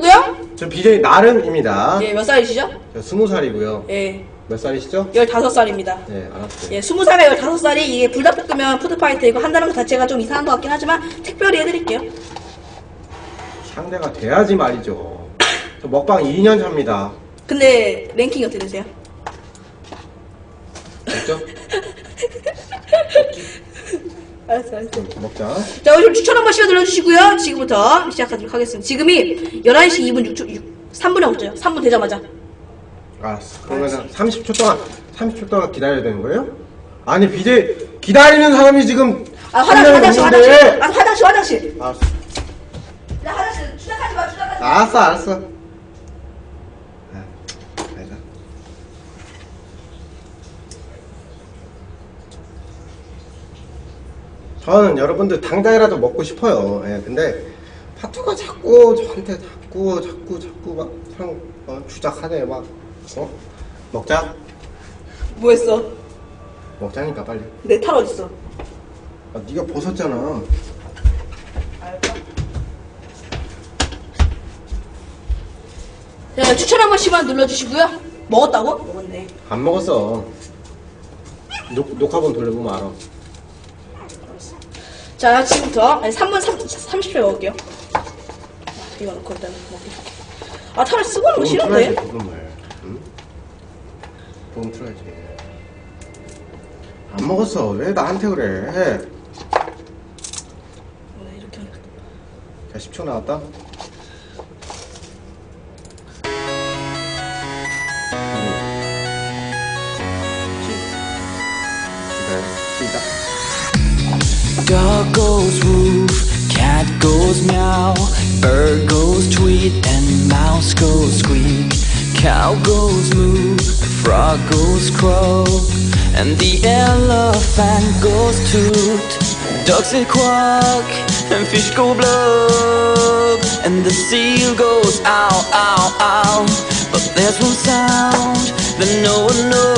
누구요? 저 BJ 나름입니다. 예, 몇 살이시죠? 저 스무 살이고요. 예, 몇 살이시죠? 15살입니다. 네, 알았어요. 예, 20살에 15살이 이게 불닭볶음면 푸드파이터이고 한다는 것 자체가 좀 이상한 것 같긴 하지만 특별히 해드릴게요. 상대가 돼야지 말이죠. 저 먹방 2년 차입니다. 근데 랭킹이 어떻게 되세요? 됐죠? 알았어, 알았어. 먹자. 자, 오늘 추천 한 번씩 눌러주시고요. 지금부터 시작하도록 하겠습니다. 지금이 11시 2분 6초, 6, 3분에 없죠. 3분 되자마자. 알았어. 그러면 30초 동안 30초 동안 기다려야 되는 거예요? 아니 BJ 기다리는 사람이 지금 아, 화장, 화장실, 없는데. 화장실. 아, 화장실, 화장실. 알았어. 야, 화장실. 추락하지 마, 추락하지 마. 알았어, 알았어. 아, 알자. 저는 여러분들 당장이라도 먹고 싶어요. 예, 근데 파투가 자꾸 저한테 자꾸 자꾸 자꾸 막 형, 어, 주작하네 막. 어? 먹자. 뭐 했어? 먹자니까 빨리. 내 탈 어딨어? 아, 네가 벗었잖아. 자, 추천 한 번씩만 눌러주시고요. 먹었다고? 먹었네. 안 먹었어. 녹, 녹화본 돌려보면 알아. 자, 지금부터 아니, 3분 30초 먹을게요. 아, 이거 넣고 일단 먹게. 아, 탈을 쓰고 오는 거 싫은데? 조금을. 응? 조금 풀어야지. 안 먹었어. 왜 나한테 그래? 네, 이렇게 하니까. 자, 10초 나왔다. 기다려. 시작. Goes meow, bird goes tweet, and mouse goes squeak. Cow goes moo, frog goes croak, and the elephant goes toot. Ducks say quack, and fish go blub, and the seal goes ow, ow, ow. But there's one sound that no one knows.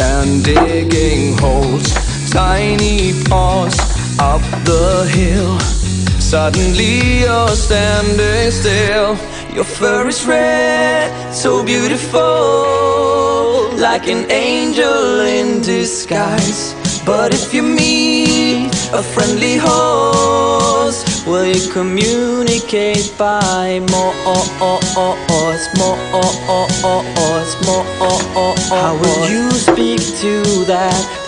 And digging holes. Tiny paws up the hill. Suddenly you're standing still. Your fur is red, so beautiful, like an angel in disguise. But if you meet a friendly horse, will you communicate by more, more, more? Oh oh ohs? How will you speak to that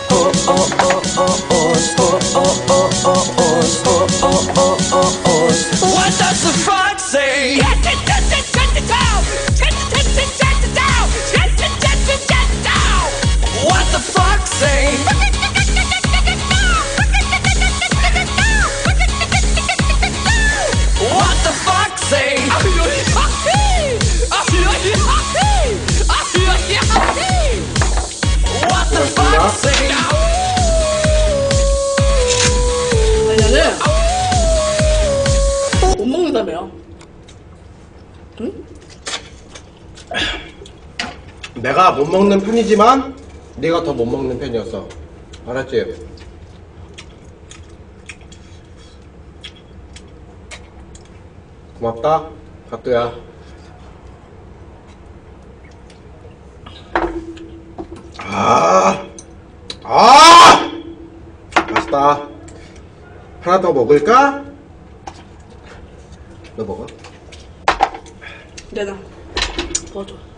내가 못 먹는 편이지만 네가 더 못 먹는 편이었어. 알았지? 고맙다, 가뚜야. 아, 아, 맛있다. 하나 더 먹을까? 너 먹어? 내가 도와줘.